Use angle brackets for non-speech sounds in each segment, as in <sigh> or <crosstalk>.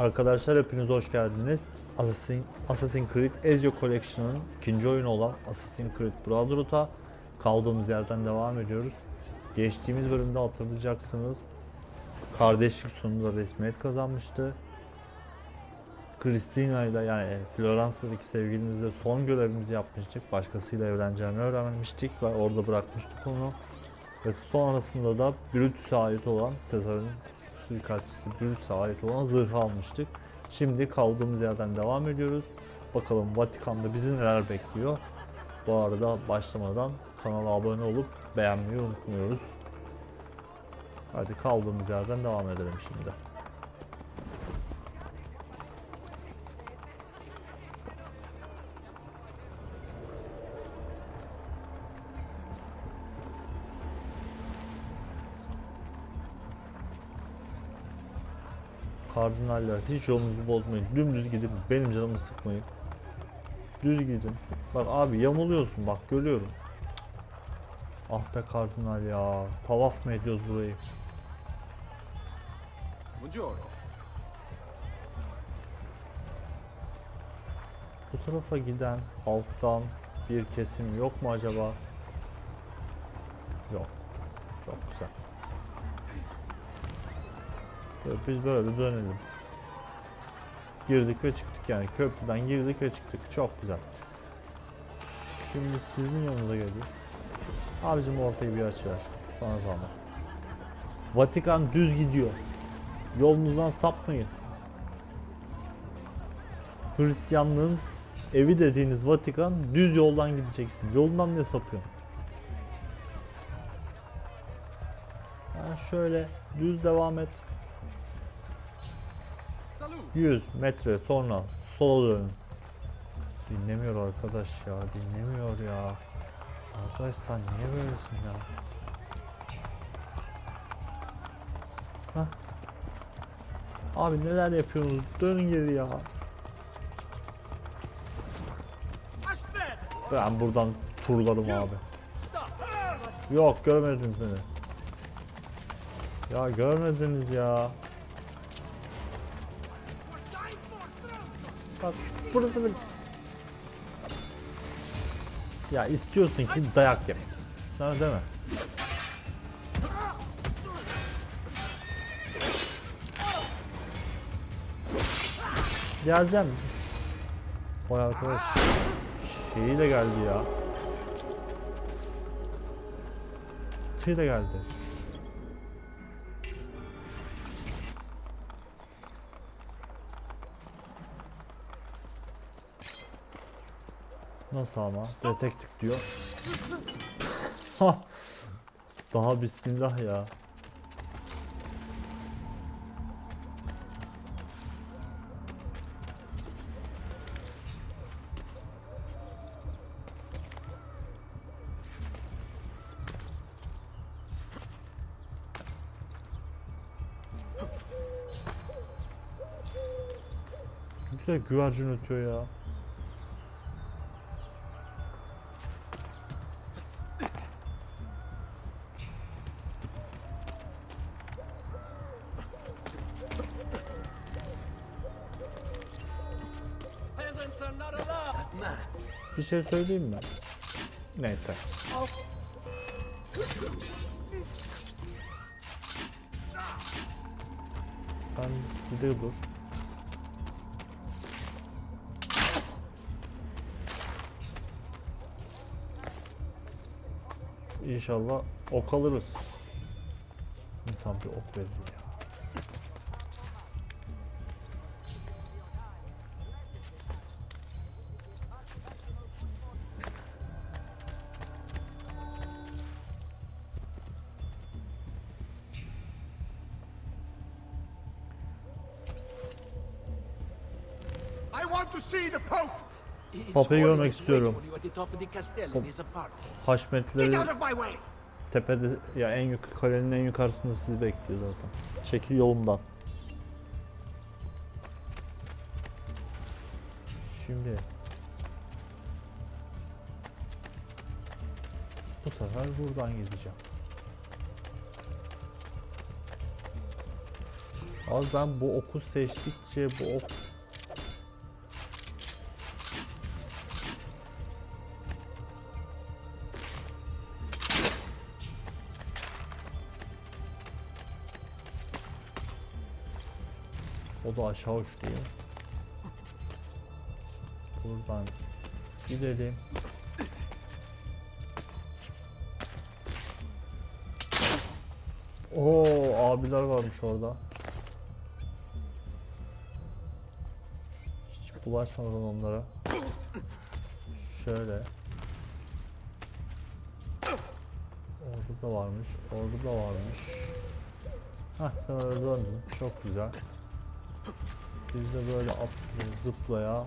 Arkadaşlar hepiniz hoş geldiniz. Assassin, Assassin's Creed Ezio Collection'ın ikinci oyunu olan Assassin's Creed Brotherhood'a kaldığımız yerden devam ediyoruz. Geçtiğimiz bölümde hatırlayacaksınız. Kardeşlik sonunda resmiyet kazanmıştı. Christina ile yani Floransa'daki sevgilimizle son görevimizi yapmıştık. Başkasıyla evleneceğini öğrenmiştik ve orada bırakmıştık onu. Ve sonrasında da Brutus'a ait olan Sezar'ın suikastçısı Brutus'a ait olan zırhı almıştık. Şimdi kaldığımız yerden devam ediyoruz. Bakalım Vatikan'da bizi neler bekliyor. Bu arada başlamadan kanala abone olup beğenmeyi unutmuyoruz. Hadi kaldığımız yerden devam edelim şimdi. Kardinaller hiç yolunuzu bozmayın. Dümdüz gidin. Benim canımı sıkmayın. Düz gidin. Bak abi yamuluyorsun bak görüyorum. Ah be kardinal ya. Tavaf mı ediyoruz burayı? Bu tarafa giden halktan bir kesim yok mu acaba? Yok. Çok güzel. Biz böyle dönelim. Girdik ve çıktık yani köprüden girdik ve çıktık. Çok güzel. Şimdi sizin yanınıza geliyor. Abicim ortayı bir açıver. Sana zahmet. Vatikan düz gidiyor. Yolunuzdan sapmayın. Hristiyanlığın evi dediğiniz Vatikan düz yoldan gideceksin. Yolundan ne sapıyorsun? Yani şöyle düz devam et. Salute. 100 metre sonra sola dönün. Dinlemiyor arkadaş ya, dinlemiyor ya. Arkadaş sen niye böylesin ya? Hah. Abi neler yapıyorsunuz? Dönün geri ya. Ben buradan turlarım abi. Yok görmediniz beni. Ya görmediniz ya. Bak burası bir... Ya istiyorsun ki dayak yemek. Sana değil mi? Geleceğim. Vay arkadaş. Şeyiyle geldi ya. Şeyle geldi. Nasıl ama? Detektif diyor. Ha! Daha bismillah ya. Güzel güvercin ötüyor ya. Şey söyleyeyim mi? Neyse. Sen bir dur. İnşallah ok alırız. İnsan bir ok verir ya. Papayı görmek istiyorum. Pop- Haşmetleri tepede ya en yukarı kalenin en yukarısında sizi bekliyor zaten. Çekil yolumdan. Şimdi bu sefer buradan gideceğim. Abi ben bu oku seçtikçe bu ok O da aşağı uçtu ya. Buradan gidelim. Oo abiler varmış orada. Hiç bulaşmadan onlara. Şöyle. Orada da varmış. Orada da varmış. Hah sen öyle döndün. Çok güzel. Biz de böyle atlaya zıplaya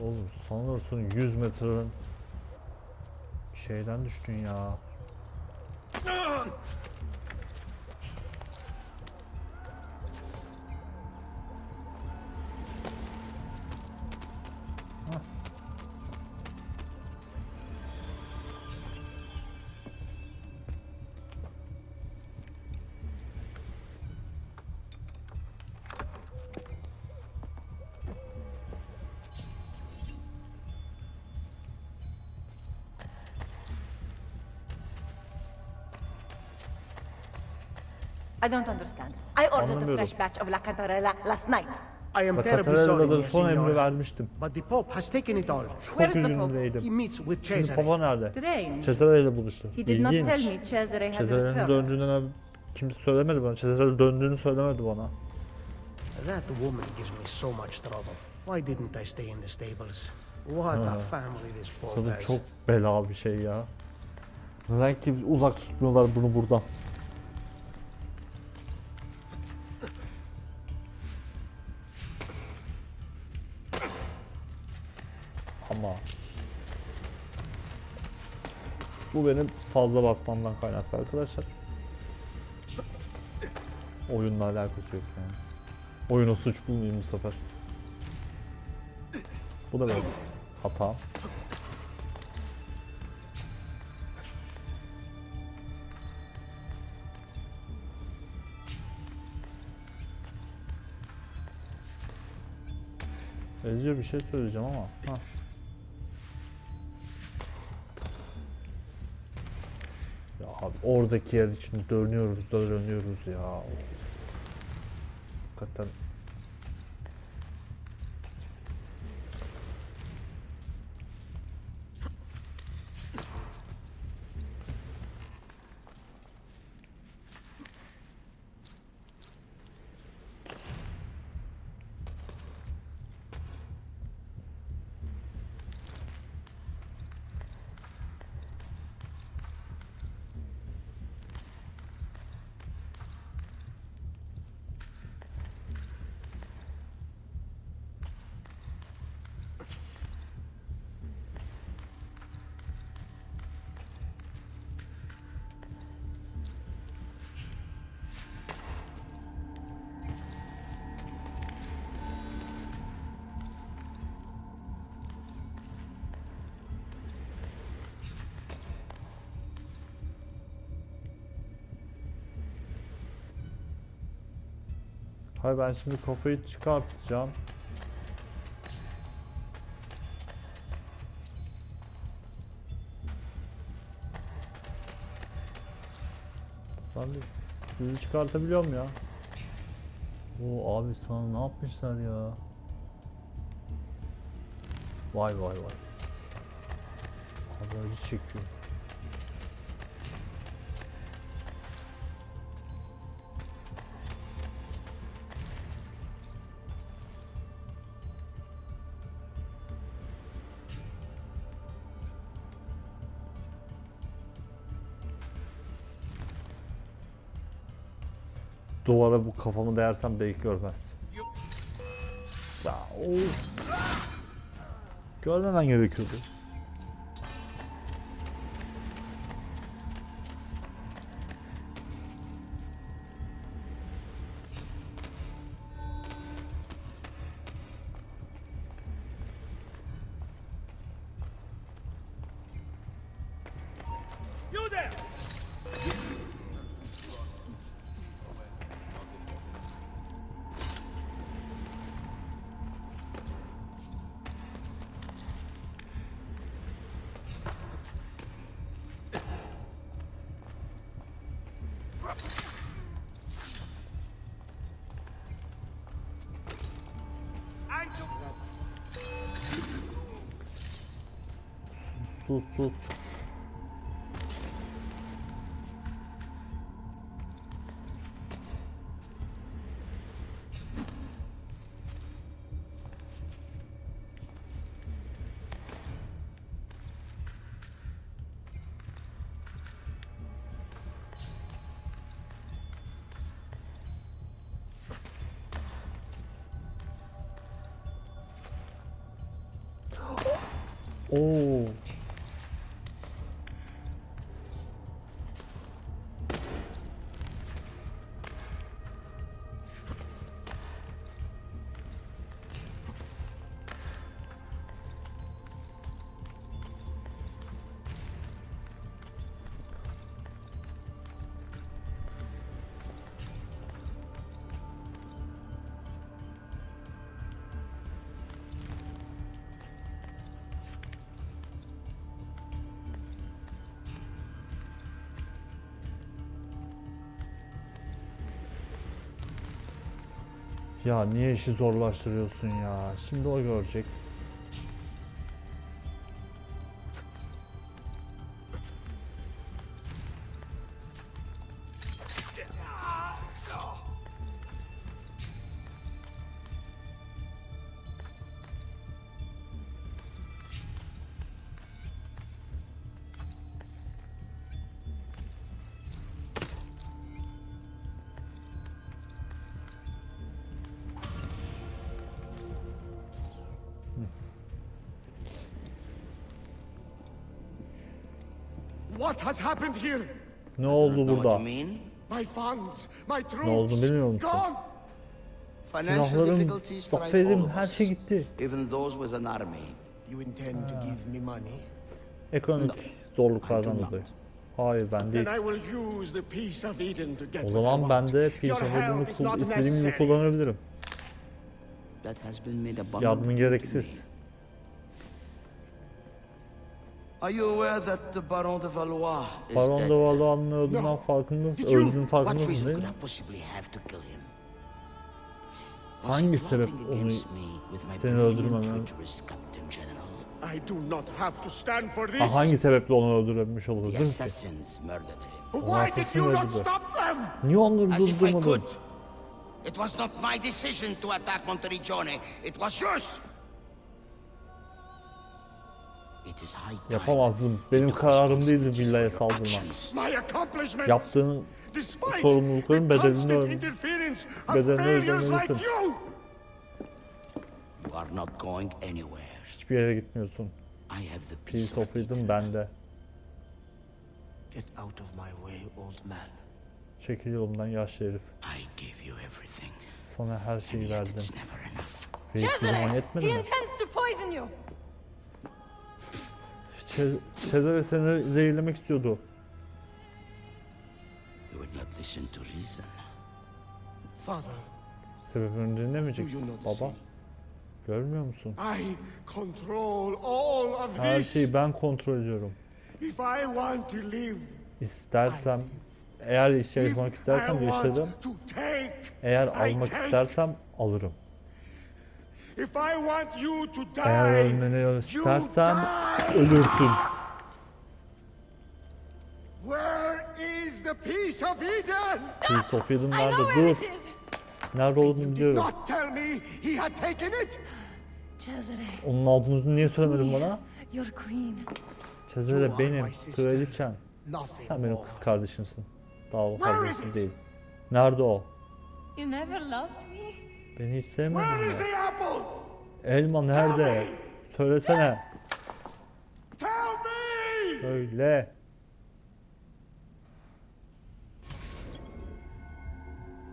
Oğlum sanırsın 100 metrenin şeyden düştün ya. I don't understand. I ordered a Anlamıyorum. fresh batch of La Cantarella last night. I am terribly sorry, Katarella'da son emri vermiştim. but the Pope has taken it all. Çok Where is the Pope? He meets with Şimdi Cesare. Papa nerede? Strange. Cesare ile buluştu. He did not tell İlginç. me Cesare has Cesare'nin returned. döndüğünü kimse söylemedi bana. Cesare döndüğünü söylemedi bana. That woman gives me so much trouble. Why didn't I stay in the stables? What a family this Pope Tabii has. çok bela bir şey ya. Neden ki uzak tutmuyorlar bunu buradan? Ama bu benim fazla basmamdan kaynaklı arkadaşlar. Oyunla alakası yok yani. Oyuna suç bulmayayım bu sefer. Bu da benim hatam. Ezio bir şey söyleyeceğim ama. Ha. Abi oradaki yer için dönüyoruz da dönüyoruz ya. Hakikaten Hayır ben şimdi kafayı çıkartacağım. Ben de sizi çıkartabiliyorum ya. Oo abi sana ne yapmışlar ya? Vay vay vay. Abi acı çekiyor. Duvara bu kafamı değersem belki görmez. Sağ ol. Görmemen gerekiyordu. Sus sus. Oo. Ya niye işi zorlaştırıyorsun ya? Şimdi o görecek. What has happened here? Ne oldu burada? you mean? My funds, my troops, oldu bilmiyor musun? gone! Financial Silahlarım, difficulties for all zaferim, her şey gitti. Even those with an army. You intend to give me money? Ekonomik zorluklardan I do dolayı. not. Hayır ben değil. Then I will use the piece of Eden to get O zaman ben de Peace Your of Eden'ı help is kul- not istediğim gibi necessary. kullanabilirim. That has been made abundantly Yardımın clear to gereksiz. Are you aware that the Baron de Valois is Baron dead? de Valois'ın öldüğünden No. farkındasın. Did you- Öldüğünün What farkındasın reason değil could mi? I possibly have to kill him? Was Hangi he sebep onu against me with my seni brilliant öldürmemem? traitorous Captain General? I do not have to stand for this. Ha, hangi sebeple onu him. Why did you not öldürdü. stop them? Niye onları As if I durdurmadın? could. It was not my decision to attack Monteriggione. It was yours. Yapamazdım. Benim kararım değildi villaya saldırmak. Yaptığın Despite sorumlulukların bedelini constant öde- interference of bedelini failures like ödemelisin. you. You are not going anywhere. hiçbir yere gitmiyorsun. I have the Peace of Eden bende. Get out of my way, old man. Çekil yolumdan yaşlı herif. I gave you everything. Sana her şeyi verdim. it's never enough. Ve hiçbir zaman yetmedi mi? Cesare seni zehirlemek istiyordu. You would not listen to reason. Father, Sebebini dinlemeyeceksin baba. Görmüyor musun? I control all of Her this. şeyi ben kontrol ediyorum. If I want to live, İstersem, eğer iş yaşamak if istersem I want yaşarım. to take, Eğer I almak take. istersem alırım. If I want you to Eğer ölmeni die. ölürsün. Where is the peace of Eden? Nerede? where Dur. it is! Nerede olduğunu biliyorum. not tell me he had taken it. Cesare, Onun aldığını niye söylemedin me, bana? your queen. Cesare You are benim, kraliçem. Sen benim kız kardeşimsin. Daha o kardeşim değil. Nerede o? You never loved me? Beni hiç apple? Elma nerede? Söylesene. Tell me! Söyle.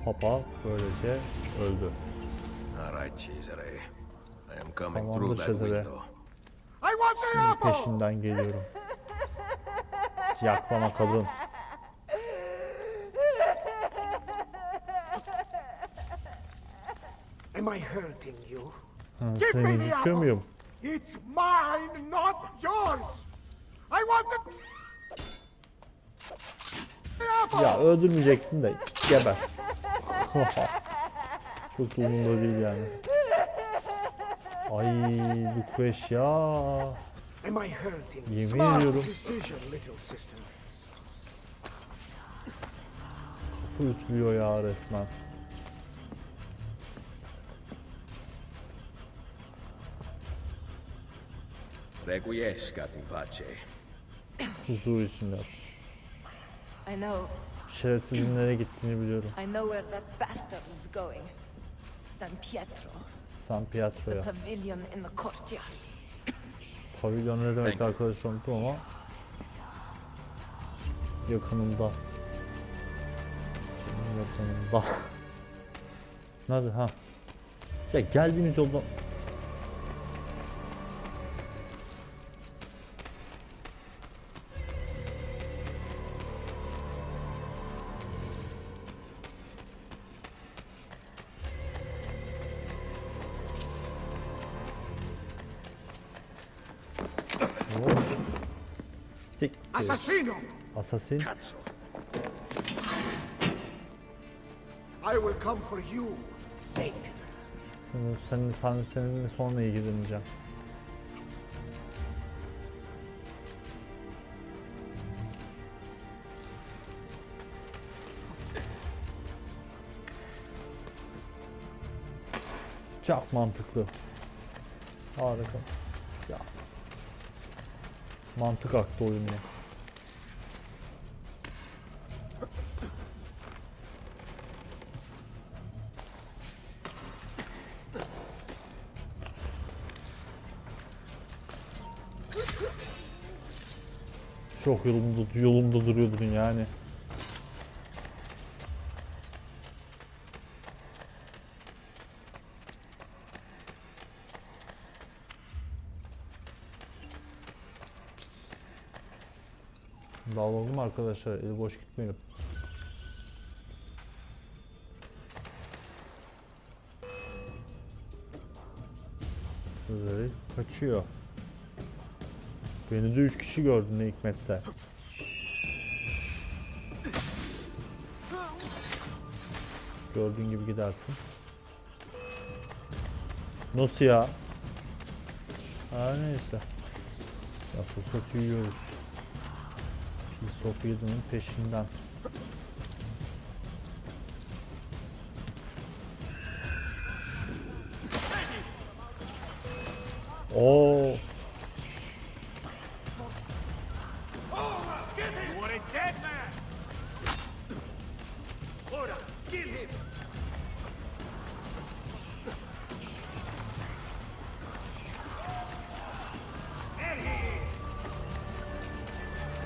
Papa böylece öldü. All right, Cesare. I am coming through Tamamdır that Cesare. window. I want the Şimdi apple! peşinden geliyorum. <laughs> Yaklama kadın. Am I hurting you? Ha, Give Seni me the incitiyor apple. muyum? It's mine, not yours! I want the... the apple! Ya öldürmeyecektim de geber. <laughs> Çok da umurumda değil yani. Ay Lucretia ya. Am I hurting you? Yemin Smart ediyorum. decision, little sister. Ütülüyor ya resmen. Requiescat in pace. Huzur içinde. I know. Şerefsizin nereye gittiğini biliyorum. I know where that bastard is going. San Pietro. San Pietro'ya. Pavilion in the courtyard. Pavilyon ne demek arkadaşlar unuttum ama yakınımda. Yakınımda. <laughs> Nerede ha? Ya geldiğimiz yolda Assassino! Assassin. Cazzo. I will come for you. Later. Senin, senin, sen, seninle sonra ilgileneceğim. Çok mantıklı. Harika. Ya. Mantık aktı oyunda. Çok yolumda, yolumda duruyordun yani. Dağılalım arkadaşlar, eli boş gitmeyelim. Kaçıyor. Beni de 3 kişi gördü ne hikmetse. Gördüğün gibi gidersin. Nasıl ya? Ha neyse. Ya fırsatı yiyoruz. Of Eden'ın peşinden. Oo.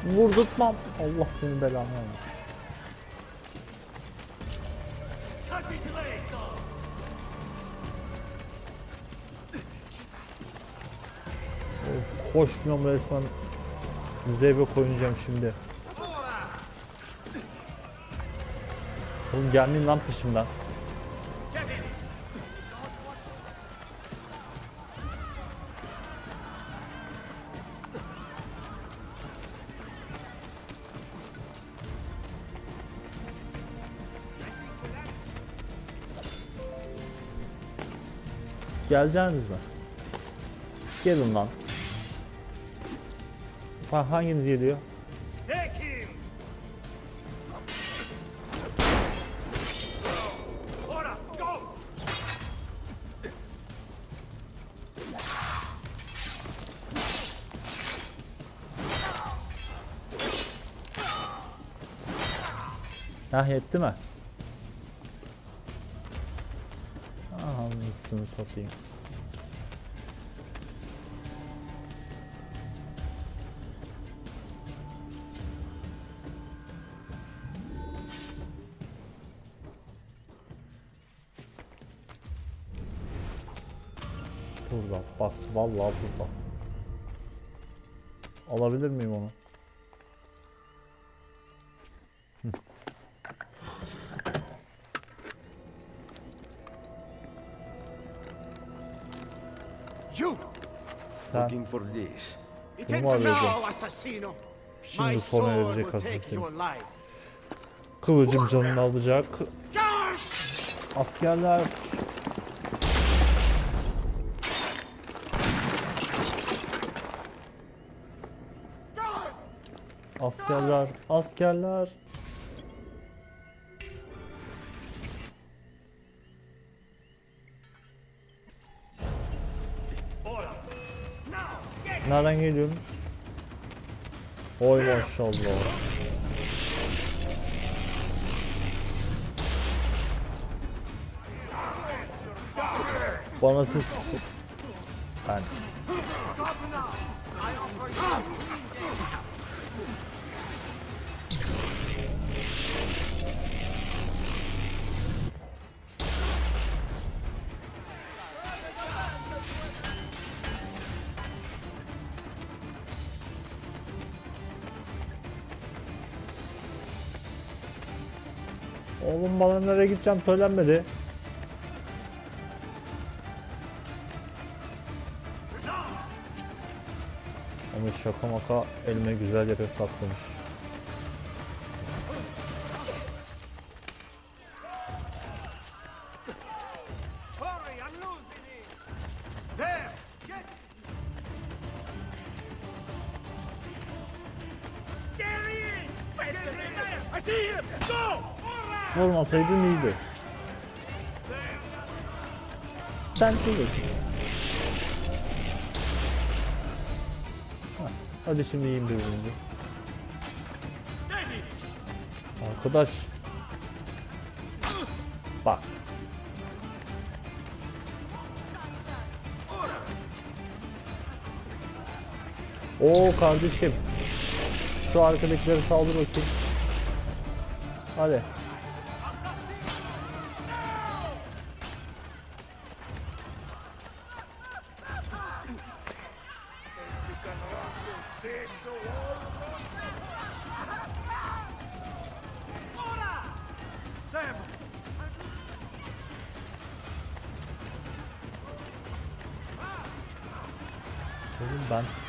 Vurdurtmam. Allah seni belanı versin. Of, Koşmuyorum resmen. Zeybek oynayacağım şimdi. Oğlum gelmeyin lan peşimden. Geleceğiniz mi? Gelin lan. Ha, hanginiz geliyor? Hah yetti mi? anasını satayım. Burada bak vallahi burada. Alabilir miyim onu? Sen Looking for this. It Bunu! My Şimdi sona sword erecek will take asasın. your life. Kılıcım canını alacak. Askerler. Askerler, askerler. Nereden geliyorum? Oy maşallah. Bana siz... Ben... Bana nereye gideceğim söylenmedi. Ama şaka maka elime güzel yere saklamış. Vurmasaydın iyiydi. Sen. Hah, Hadi şimdi yiyin birbirinizi. Arkadaş. Bak. Oo kardeşim. Şu arkadakileri saldır bakayım. Hadi.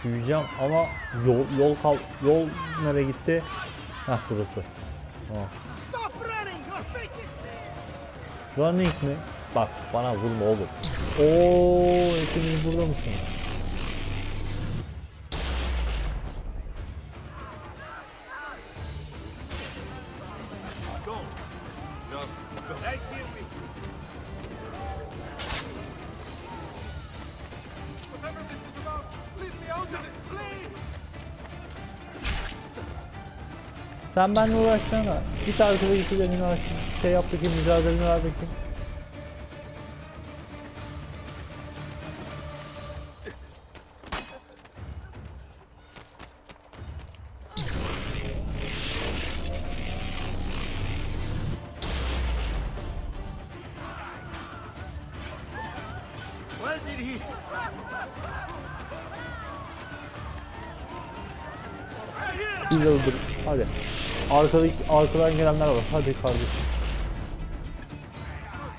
Büyüyeceğim ama yol yol kal yol nereye gitti? Heh burası. Tamam. Running! Mi? Bak bana vurma oğlum. Oo hepiniz burada mısınız? Whatever this is Sen benimle uğraşsana. Git arkada git elini aç. Şey yap bakayım mücadeleni ver bakayım. Arkadaki, arkadan gelenler var. Hadi kardeşim.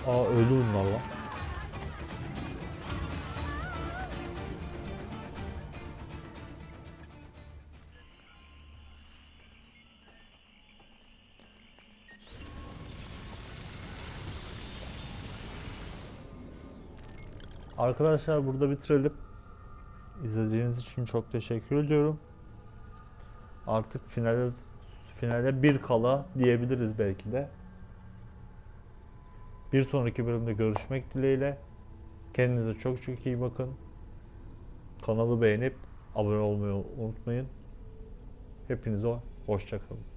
Aa öldü bunlar lan. Arkadaşlar burada bitirelim. İzlediğiniz için çok teşekkür ediyorum. Artık finale finale bir kala diyebiliriz belki de. Bir sonraki bölümde görüşmek dileğiyle. Kendinize çok çok iyi bakın. Kanalı beğenip abone olmayı unutmayın. Hepinize hoşça kalın.